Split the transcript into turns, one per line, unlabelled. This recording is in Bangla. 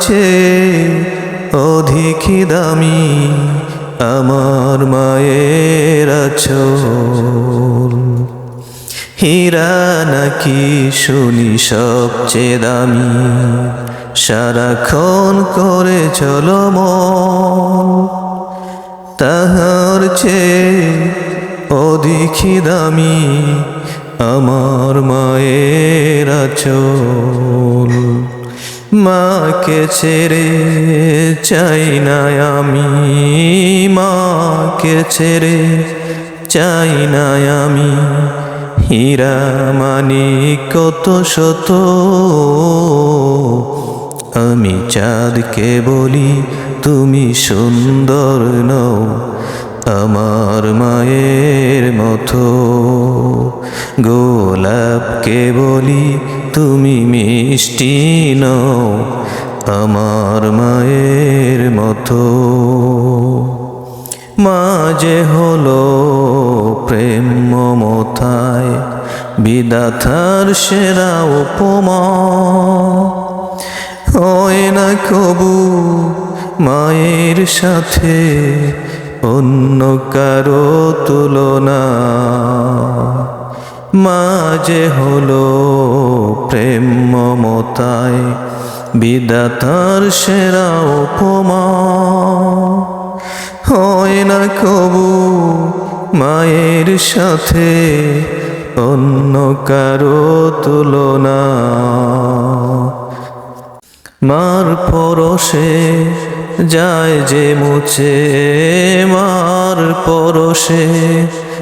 চেয়ে অধিক দামি আমার মায়ের আচল। হীরা নাকি শুনি সবচেয়ে দামি? সারাক্ষণ করে চলো মন। তাহার চেয়ে অধিক দামি আমার মায়ের আচল। মাকে ছেড়ে চাই না আমি। মাকে ছেড়ে চাই না আমি। হীরা মানি কত শত। আমি চাঁদকে বলি, তুমি সুন্দর নও। আমার মায়ের মতো। গোলাপকে বলি তুমি মিষ্টি নও, আমার মায়ের মতো। মাঝে হলো প্রেম মমতায় বিদাথার সেরা উপমা। হয় না কবু মায়ের সাথে অন্য কারও তুলনা। মাঝে হলো প্রেম মমতায়, বিদাতার সেরা উপমা। হয় না কবু মায়ের সাথে অন্য কারও তুলনা। মার পরশে যায় যে মুছে, মার পরশে